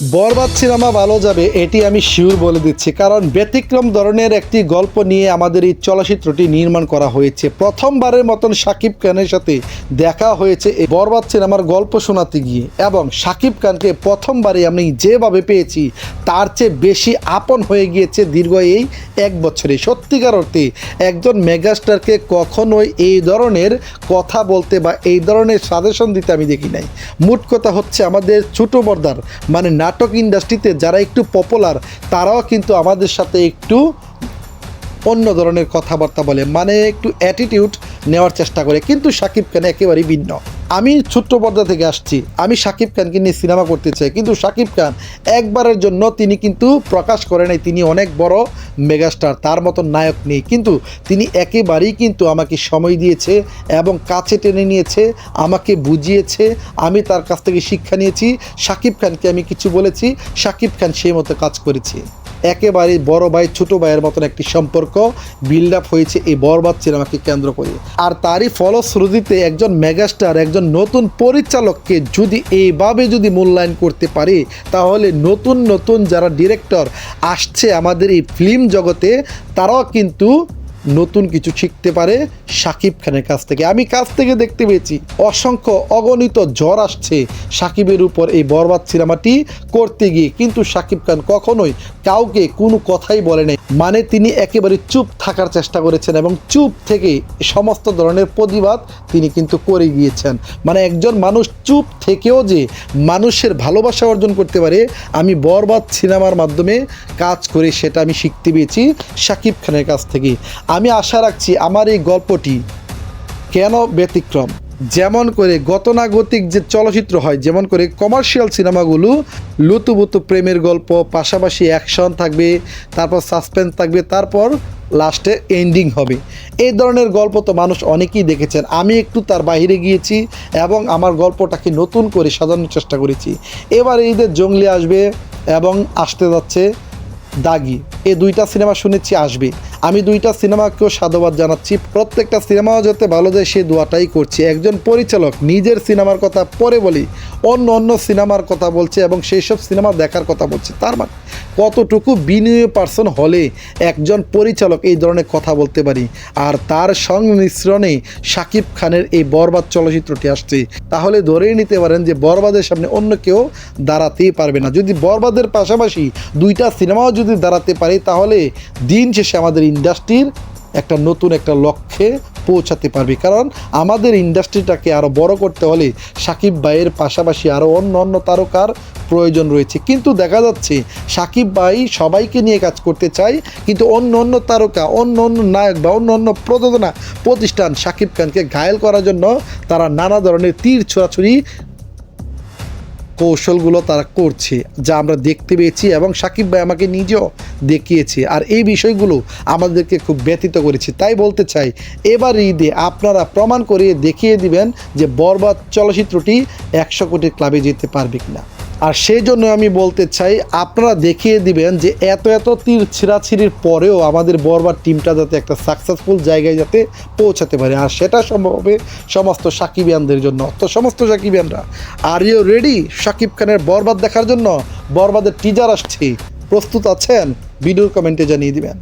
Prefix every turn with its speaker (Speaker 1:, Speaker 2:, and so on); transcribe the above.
Speaker 1: বরবাদ cinema ভালো যাবে, এটি আমি শিওর বলে দিচ্ছি। কারণ ব্যতিক্রম ধরনের একটি গল্প নিয়ে আমাদের এই চলচ্চিত্রটি নির্মাণ করা হয়েছে। প্রথমবারের মতন সাকিব খানের সাথে দেখা হয়েছে এই বরবাদ সিনেমার গল্প শোনাতে গিয়ে। এবং সাকিব খানকে প্রথমবারে আমি যেভাবে পেয়েছি, তার চেয়ে বেশি আপন হয়ে গিয়েছে দীর্ঘ এই এক বছরে। সত্যিকার অর্থে একজন মেগাস্টারকে কখনোই এই ধরনের কথা বলতে বা এই ধরনের সাজেশন দিতে আমি দেখি নাই। মোট কথা হচ্ছে আমাদের ছোটো বর্দার মানে নাটক ইন্ডাস্ট্রিতে যারা একটু পপুলার তারাও কিন্তু আমাদের সাথে একটু অন্য ধরনের কথাবার্তা বলে। মানে একটু অ্যাটিটিউড নেওয়ার চেষ্টা করে, কিন্তু সাকিব খান একেবারেই ভিন্ন। আমি ছোট্ট পর্দা থেকে আসছি, আমি সাকিব খানকে নিয়ে সিনেমা করতে চাই, কিন্তু সাকিব খান একবারের জন্য তিনি কিন্তু প্রকাশ করে নাই, তিনি অনেক বড় মেগাস্টার, তার মতন নায়ক নেই, কিন্তু তিনি একেবারেই কিন্তু আমাকে সময় দিয়েছে এবং কাছে টেনে নিয়েছে, আমাকে বুঝিয়েছে, আমি তার কাছ থেকে শিক্ষা নিয়েছি সাকিব খানকে আমি কিছু বলেছি সাকিব খান সেই মতো কাজ করেছে। একেবারে বড় ভাই, ছোট ভাইয়ের মতন একটি সম্পর্ক বিল্ড আপ হয়েছে, এই বরবাদ সিনেমাকে কেন্দ্র করে। আর তারই ফলশ্রুতিতে একজন মেগাস্টার একজন নতুন পরিচালককে যদি এইভাবে যদি মূল্যায়ন করতে পারে, তাহলে নতুন নতুন যারা ডিরেক্টর আসছে আমাদের এই ফিল্ম জগতে, তারাও কিন্তু নতুন কিছু শিখতে পারে সাকিব খানের কাছ থেকে। আমি কাছ থেকে দেখতে পেয়েছি, অসংখ্য অগণিত জ্বর আসছে সাকিবের উপর এই বরবাদ সিনেমাটি করতে গিয়ে। কিন্তু সাকিব খান কখনোই কাউকে কোনো কথাই বলে নাই। মানে তিনি একেবারে চুপ থাকার চেষ্টা করেছেন এবং চুপ থেকে সমস্ত ধরনের প্রতিবাদ তিনি কিন্তু করে গিয়েছেন। মানে একজন মানুষ চুপ থেকেও যে মানুষের ভালোবাসা অর্জন করতে পারে, আমি বরবাদ সিনেমার মাধ্যমে কাজ করে সেটা আমি শিখতে পেয়েছি সাকিব খানের কাছ থেকে। আমি আশা রাখছি আমার এই গল্পটি কেন ব্যতিক্রম? যেমন করে গতানুগতিক যে চলচ্চিত্র হয়, যেমন করে কমার্শিয়াল সিনেমাগুলো লুতুবুতু প্রেমের গল্প, পাশাপাশি অ্যাকশন থাকবে, তারপর সাসপেন্স থাকবে, তারপর লাস্টে এন্ডিং হবে। এই ধরনের গল্প তো মানুষ অনেকেই দেখেছেন। আমি একটু তার বাইরে গিয়েছি এবং আমার গল্পটাকে নতুন করে সাজানোর চেষ্টা করেছি। এবার ঈদের জঙ্গলি আসবে এবং আসতে যাচ্ছে দাগি। এই দুইটা সিনেমা শুনেছি আসবে। আমি দুইটা সিনেমাকেও সাধুবাদ জানাচ্ছি। প্রত্যেকটা সিনেমাও যাতে ভালো যায় সে দোয়াটাই করছি। একজন পরিচালক নিজের সিনেমার কথা পরে বলি, অন্য অন্য সিনেমার কথা বলছে এবং সেই সব সিনেমা দেখার কথা বলছে। তার মানে কতটুকু বিনিয়োগ পার্সন হলে একজন পরিচালক এই ধরনের কথা বলতে পারি? আর তার সংমিশ্রণে শাকিব খানের এই বরবাদ চলচ্চিত্রটি আসছে। তাহলে ধরেই নিতে পারেন যে বরবাদের সামনে অন্য কেউ দাঁড়াতেই পারবে না। যদি বরবাদের পাশাপাশি দুইটা সিনেমাও যদি দাঁড়াতে পারে, তাহলে দিন শেষে আমাদের ইন্ডাস্ট্রির একটা নতুন একটা লক্ষ্যে পৌঁছাতে পারবে। কারণ আমাদের ইন্ডাস্ট্রিটাকে আরও বড় করতে হলে সাকিব ভাইয়ের পাশাপাশি আরও অন্য অন্য তারকার প্রয়োজন রয়েছে। কিন্তু দেখা যাচ্ছে সাকিব ভাই সবাইকে নিয়ে কাজ করতে চায়, কিন্তু অন্য অন্য তারকা, অন্য অন্য নায়ক বা অন্য অন্য প্রযোজনা প্রতিষ্ঠান সাকিব খানকে ঘায়েল করার জন্য তারা নানা ধরনের তীর ছোড়াছুরি কৌশলগুলো তারা করছে, যা আমরা দেখতে পেয়েছি এবং সাকিব ভাই আমাকে নিজেও দেখিয়েছে। আর এই বিষয়গুলো আমাদেরকে খুব ব্যতীত করেছে। তাই বলতে চাই, এবার ঈদে আপনারা প্রমাণ করে দেখিয়ে দিবেন যে বরবাদ চলচ্চিত্রটি একশো কোটি ক্লাবে যেতে পারবে কিনা। আর সেই জন্য আমি বলতে চাই, আপনারা দেখিয়ে দিবেন যে এত এত তীর ছিঁড়াছিঁড়ির পরেও আমাদের বরবার টিমটা যাতে একটা সাকসেসফুল জায়গায় যাতে পৌঁছাতে পারে। আর সেটা সম্ভব হবে সমস্ত সাকিবিয়ানদের জন্য। তো সমস্ত সাকিবিয়ানরা আর ইউ রেডি সাকিব খানের বরবাদ দেখার জন্য বরবাদের টিজার আসছে। প্রস্তুত আছেন? ভিডিওর কমেন্টে জানিয়ে দিবেন।